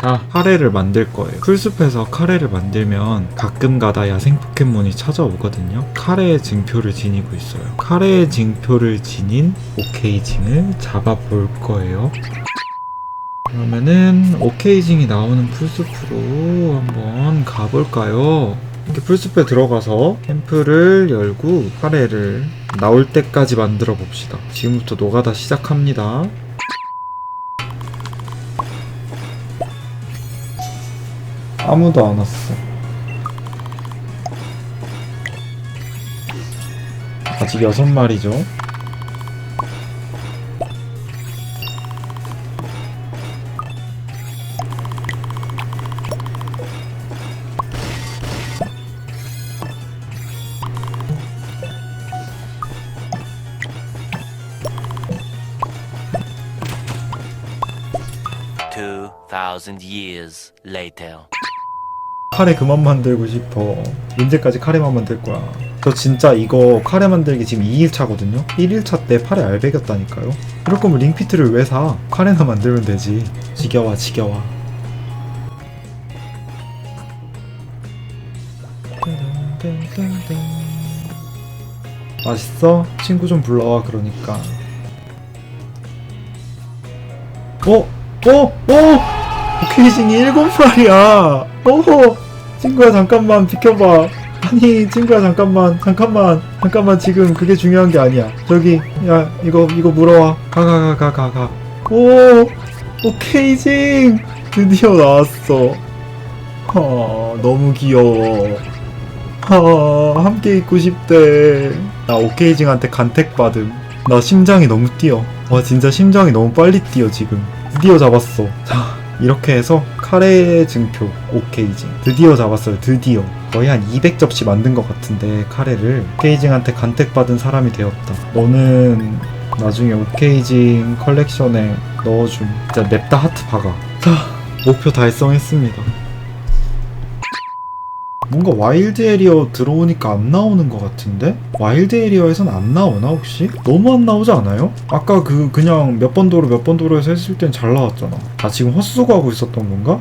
자, 카레를 만들 거예요. 풀숲에서 카레를 만들면 가끔가다 야생 포켓몬이 찾아오거든요. 카레의 증표를 지니고 있어요. 카레의 증표를 지닌 오케이징을 잡아볼 거예요. 그러면은 오케이징이 나오는 풀숲으로 한번 가볼까요? 이렇게 풀숲에 들어가서 캠프를 열고 카레를 나올 때까지 만들어 봅시다. 지금부터 노가다 시작합니다. 아무도 안 왔어. 아직 여섯 마리죠. Two thousand years later. 카레 그만 만들고 싶어. 언제까지 카레만 만들 거야? 저 진짜 이거 카레 만들기 지금 2일차거든요? 1일차 때 팔에 알배겼다니까요? 그럴 거면 링피트를 왜 사? 카레나 만들면 되지. 지겨워, 지겨워. 맛있어? 친구 좀 불러와, 그러니까. 어? 어? 어? 오케이징이 일곱 마리야. 오호. 친구야 잠깐만 비켜봐. 아니 친구야 잠깐만 잠깐만 잠깐만 지금 그게 중요한 게 아니야. 저기 야 이거 이거 물어와. 가 가 가 가 가 가. 오 오케이 징 드디어 나왔어. 아 너무 귀여워. 아 함께 있고 싶대. 나 오케이징한테 간택 받음. 나 심장이 너무 뛰어. 와 진짜 심장이 너무 빨리 뛰어 지금. 드디어 잡았어. 자 이렇게 해서 카레 증표 오케이징 드디어 잡았어요. 드디어 거의 한 200접시 만든 것 같은데 카레를 오케이징한테 간택 받은 사람이 되었다. 너는 나중에 오케이징 컬렉션에 넣어줌. 진짜 냅다 하트 박아. 자 목표 달성했습니다. 뭔가 와일드 에리어 들어오니까 안 나오는 것 같은데? 와일드 에리어에선 안 나오나 혹시? 너무 안 나오지 않아요? 아까 그 그냥 몇 번 도로 몇 번 도로에서 했을 땐 잘 나왔잖아. 아 지금 헛수고하고 있었던 건가?